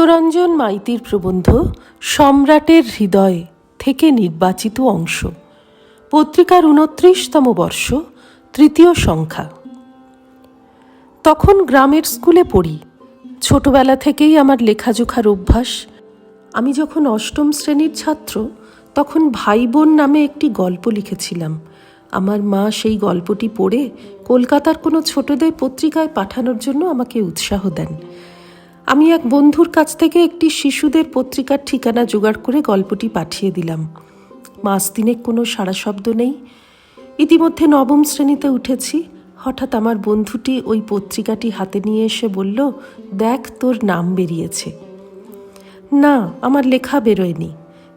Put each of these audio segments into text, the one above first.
চিত্তরঞ্জন মাইতির প্রবন্ধ সম্রাটের হৃদয় থেকে নির্বাচিত অংশ। পত্রিকার উনত্রিশতম বর্ষ, তৃতীয় সংখ্যা। তখন গ্রামের স্কুলে পড়ি। ছোটবেলা থেকেই আমার লেখাজোখার অভ্যাস। আমি যখন অষ্টম শ্রেণির ছাত্র, তখন ভাই বোন নামে একটি গল্প লিখেছিলাম। আমার মা সেই গল্পটি পড়ে কলকাতার কোনো ছোটদের পত্রিকায় পাঠানোর জন্য আমাকে উৎসাহ দেন। আমি এক বন্ধুর কাছ থেকে একটি শিশুদের পত্রিকার ঠিকানা জোগাড় করে গল্পটি পাঠিয়ে দিলাম। মাস দিনে কোনো সাড়া শব্দ নেই। ইতিমধ্যে নবম শ্রেণীতে উঠেছি। হঠাৎ আমার বন্ধুটি ওই পত্রিকাটি হাতে নিয়ে এসে বলল, দেখ, তোর নাম বেরিয়েছে। না, আমার লেখা বেরোয়নি।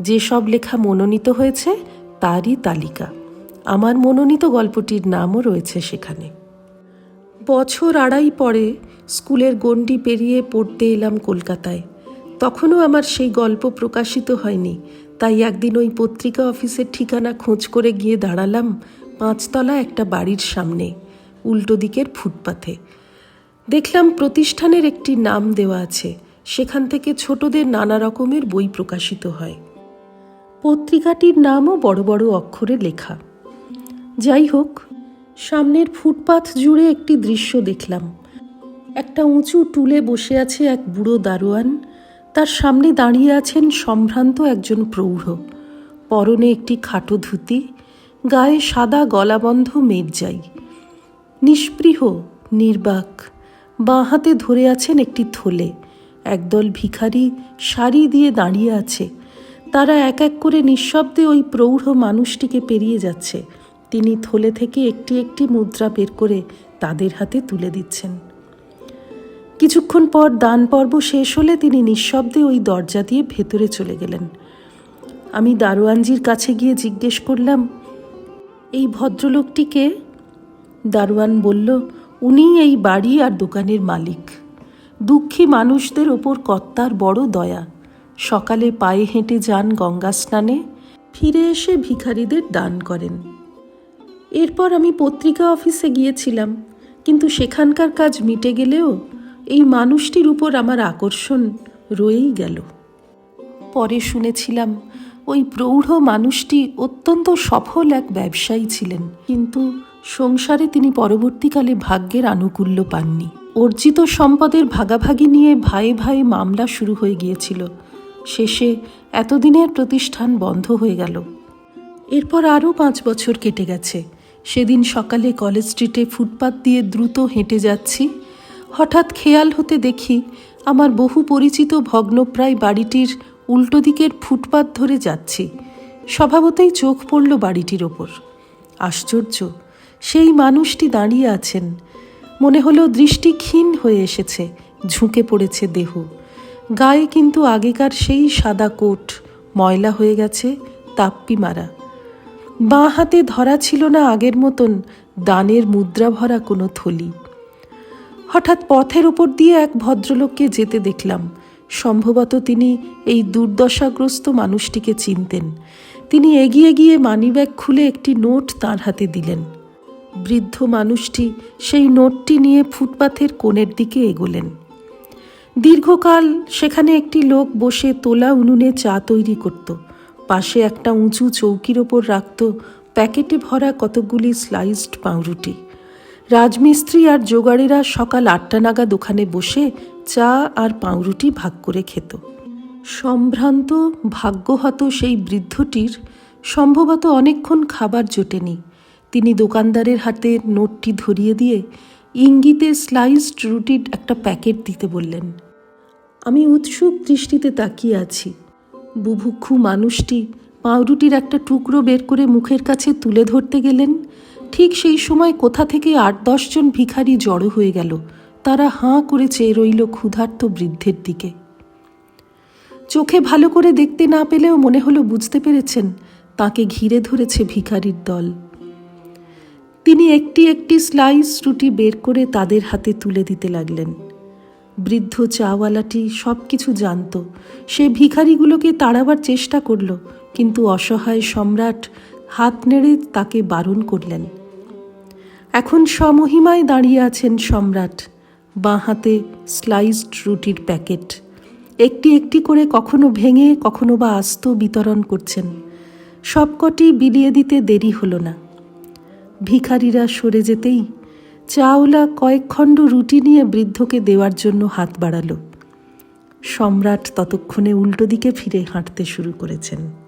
যেসব লেখা মনোনীত হয়েছে, তারই তালিকা। আমার মনোনীত গল্পটির নামও রয়েছে সেখানে। বছর আড়াই পরে স্কুলের গণ্ডি পেরিয়ে পড়তে এলাম কলকাতায়। তখনও আমার সেই গল্প প্রকাশিত হয়নি, তাই একদিন ওই পত্রিকা অফিসের ঠিকানা খোঁজ করে গিয়ে দাঁড়ালাম পাঁচতলা একটা বাড়ির সামনে, উল্টো দিকের ফুটপাথে। দেখলাম প্রতিষ্ঠানের একটি নাম দেওয়া আছে, সেখান থেকে ছোটদের নানা রকমের বই প্রকাশিত হয়। পত্রিকাটির নামও বড় বড় অক্ষরে লেখা। যাই হোক, সামনের ফুটপাথ জুড়ে একটি দৃশ্য দেখলাম। একটা উঁচু টুলে বসে আছে এক বুড়ো দারোয়ান। তার সামনে দাঁড়িয়ে আছেন সম্ভ্রান্ত একজন প্রৌঢ়। পরনে একটি খাটো ধুতি, গায়ে সাদা গলাবন্ধ মেরজাই নিষ্পৃহ, নির্বাক, বাঁ হাতে ধরে আছেন একটি থলে। একদল ভিখারি শাড়ি দিয়ে দাঁড়িয়ে আছে। তারা এক এক করে নিঃশব্দে ওই প্রৌঢ় মানুষটিকে পেরিয়ে যাচ্ছে। তিনি থলে থেকে একটি একটি মুদ্রা বের করে তাদের হাতে তুলে দিচ্ছেন। কিছুক্ষণ পর দান পর্ব শেষ হলে তিনি নিঃশব্দে ওই দরজা দিয়ে ভেতরে চলে গেলেন। আমি দারোয়ানজির কাছে গিয়ে জিজ্ঞেস করলাম, এই ভদ্রলোকটিকে দারোয়ান বলল, উনি এই বাড়ি আর দোকানের মালিক। দুঃখী মানুষদের ওপর কর্তার বড় দয়া। সকালে পায়ে হেঁটে যান গঙ্গা স্নানে, ফিরে এসে ভিখারিদের দান করেন। এরপর আমি পত্রিকা অফিসে গিয়েছিলাম, কিন্তু সেখানকার কাজ মিটে গেলেও এই মানুষটির উপর আমার আকর্ষণ রয়েই গেল। পরে শুনেছিলাম ওই প্রৌঢ় মানুষটি অত্যন্ত সফল এক ব্যবসায়ী ছিলেন, কিন্তু সংসারে তিনি পরবর্তীকালে ভাগ্যের আনুকূল্য পাননি। অর্জিত সম্পদের ভাগাভাগি নিয়ে ভাই ভাই মামলা শুরু হয়ে গিয়েছিল। শেষে এতদিনের প্রতিষ্ঠান বন্ধ হয়ে গেল। এরপর আরও পাঁচ বছর কেটে গেছে। সেদিন সকালে কলেজ স্ট্রিটে ফুটপাত দিয়ে দ্রুত হেঁটে যাচ্ছি। হঠাৎ খেয়াল হতে দেখি আমার বহু পরিচিত ভগ্নপ্রায় বাড়িটির উল্টো দিকের ফুটপাত ধরে যাচ্ছি। স্বভাবতই চোখ পড়ল বাড়িটির ওপর। আশ্চর্য, সেই মানুষটি দাঁড়িয়ে আছেন। মনে হলো দৃষ্টি ক্ষীণ হয়ে এসেছে, ঝুঁকে পড়েছে দেহ। গায়ে কিন্তু আগেকার সেই সাদা কোট, ময়লা হয়ে গেছে, তাপ্পি মারা। বাঁ হাতে ধরা ছিল না আগের মতন দানের মুদ্রা ভরা কোনো থলি। হঠাৎ পথের ওপর দিয়ে এক ভদ্রলোককে যেতে দেখলাম। সম্ভবত তিনি এই দুর্দশাগ্রস্ত মানুষটিকে চিনতেন। তিনি এগিয়ে গিয়ে মানিব্যাগ খুলে একটি নোট তার হাতে দিলেন। বৃদ্ধ মানুষটি সেই নোটটি নিয়ে ফুটপাথের কোণের দিকে এগোলেন। দীর্ঘকাল সেখানে একটি লোক বসে তোলা উনুনে চা তৈরি করত। পাশে একটা উঁচু চৌকির ওপর রাখত প্যাকেটে ভরা কতকগুলি স্লাইসড পাউরুটি। রাজমিস্ত্রি আর জোগাড়েরা সকাল আটটা নাগাদ ওখানে বসে চা আর পাউরুটি ভাগ করে খেত। সম্ভ্রান্ত, ভাগ্যহত সেই বৃদ্ধটির সম্ভবত অনেকক্ষণ খাবার জোটেনি। তিনি দোকানদারের হাতে নোটটি ধরিয়ে দিয়ে ইঙ্গিতে স্লাইসড রুটির একটা প্যাকেট দিতে বললেন, আমি উৎসুক দৃষ্টিতে তাকিয়ে আছি। বুভুক্ষু মানুষটি পাউরুটির একটা টুকরো বের করে মুখের কাছে তুলে ধরতে গেলেন ঠিক সেই সময় কোথা থেকে আট দশজন ভিখারি জড়ো হয়ে গেল। তারা হাঁ করে চেয়ে রইল ক্ষুধার্ত বৃদ্ধের দিকে। চোখে ভালো করে দেখতে না পেলেও মনে হলো বুঝতে পেরেছেন, তাকে ঘিরে ধরেছে ভিখারির দল। তিনি একটি একটি স্লাইস রুটি বের করে তাদের হাতে তুলে দিতে লাগলেন। বৃদ্ধ চাওয়ালাটি সব কিছু জানত। সে ভিখারিগুলোকে তাড়াবার চেষ্টা করল, কিন্তু অসহায় সম্রাট হাত নেড়ে তাকে বারণ করলেন। এখন সমহিমায় দাঁড়িয়ে আছেন সম্রাট। বাঁ হাতে স্লাইসড রুটির প্যাকেট। একটি একটি করে কখনো ভেঙে, কখনো বা আস্ত বিতরণ করছেন। সবকটি বিলিয়ে দিতে দেরি হলো না। ভিখারিরা সরে যেতেই চাওলা কয়েক খণ্ড রুটি নিয়ে বৃদ্ধকে দেওয়ার জন্য হাত বাড়ালো। সম্রাট ততক্ষণে উল্টো দিকে ফিরে হাঁটতে শুরু করেছেন।